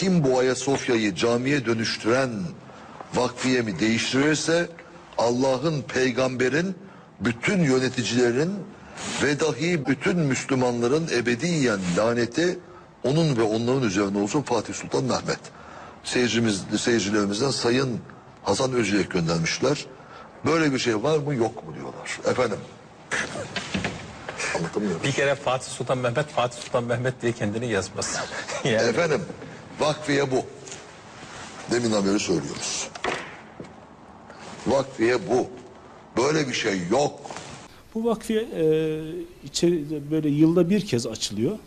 kim bu Ayasofya'yı camiye dönüştüren vakfiye mi değiştirirse Allah'ın peygamberin bütün yöneticilerin ve dahi bütün Müslümanların ebediyen laneti onun ve onların üzerine olsun Fatih Sultan Mehmet. Seyircimiz, seyircilerimizden Sayın Hasan Özyek göndermişler. Böyle bir şey var mı yok mu diyorlar. Efendim. Anlatamıyorum. Bir kere Fatih Sultan Mehmet, Fatih Sultan Mehmet diye kendini yazmaz. yani Efendim vakfiye bu. Deminden beri söylüyoruz. Vakfiye bu. Böyle bir şey yok. Bu vakfiye e, içeri böyle yılda bir kez açılıyor.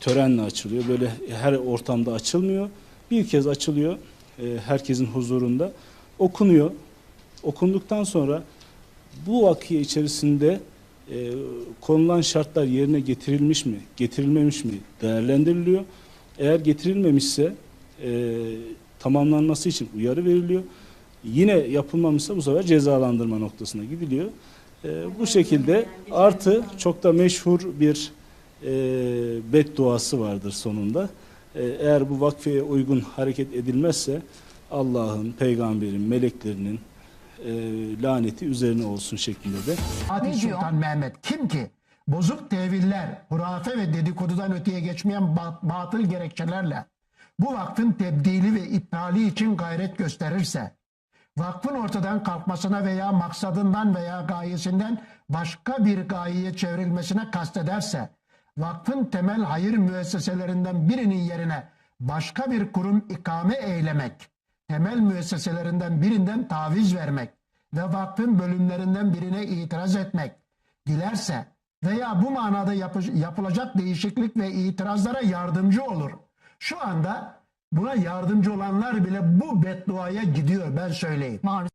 Törenle açılıyor. Böyle her ortamda açılmıyor. Bir kez açılıyor. e, herkesin huzurunda. Okunuyor. Okunduktan sonra bu vakfiye içerisinde e, konulan şartlar yerine getirilmiş mi, getirilmemiş mi değerlendiriliyor. Eğer getirilmemişse e, tamamlanması için uyarı veriliyor. Yine yapılmamışsa bu sefer cezalandırma noktasına gidiliyor. E, bu şekilde artı çok da meşhur bir e, bedduası vardır sonunda. E, eğer bu vakfeye uygun hareket edilmezse Allah'ın, peygamberin, meleklerinin e, laneti üzerine olsun şeklinde de Fatih? Sultan Mehmet kim ki bozuk teviller, hurafe ve dedikodudan öteye geçmeyen ba- batıl gerekçelerle bu vakfın tebdili ve iptali için gayret gösterirse, vakfın ortadan kalkmasına veya maksadından veya gayesinden başka bir gayeye çevrilmesine kastederse, vakfın temel hayır müesseselerinden birinin yerine başka bir kurum ikame eylemek, temel müesseselerinden birinden taviz vermek ve vakfın bölümlerinden birine itiraz etmek dilerse veya bu manada yapı- yapılacak değişiklik ve itirazlara yardımcı olur. Şu anda buna yardımcı olanlar bile bu bedduaya gidiyor ben söyleyeyim Maruz.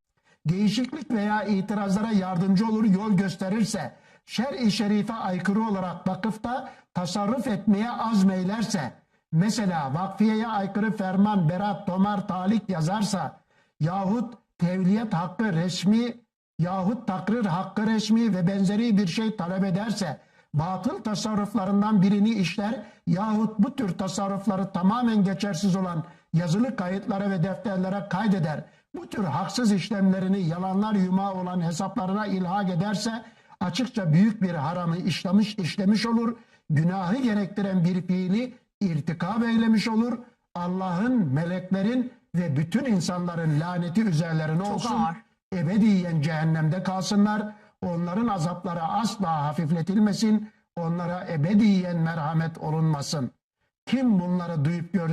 değişiklik veya itirazlara yardımcı olur yol gösterirse, şer-i şerife aykırı olarak vakıfta tasarruf etmeye azmeylerse, mesela vakfiyeye aykırı ferman, berat, tomar, talik yazarsa, yahut tevliyet hakkı resmi yahut takrir hakkı resmi ve benzeri bir şey talep ederse, batıl tasarruflarından birini işler yahut bu tür tasarrufları tamamen geçersiz olan yazılı kayıtlara ve defterlere kaydeder. Bu tür haksız işlemlerini yalanlar yumağı olan hesaplarına ilhak ederse açıkça büyük bir haramı işlemiş işlemiş olur. Günahı gerektiren bir fiili irtikab eylemiş olur. Allah'ın, meleklerin ve bütün insanların laneti üzerlerine olsun ağır. Ebediyen cehennemde kalsınlar. Onların azapları asla hafifletilmesin. Onlara ebediyen merhamet olunmasın. Kim bunları duyup gör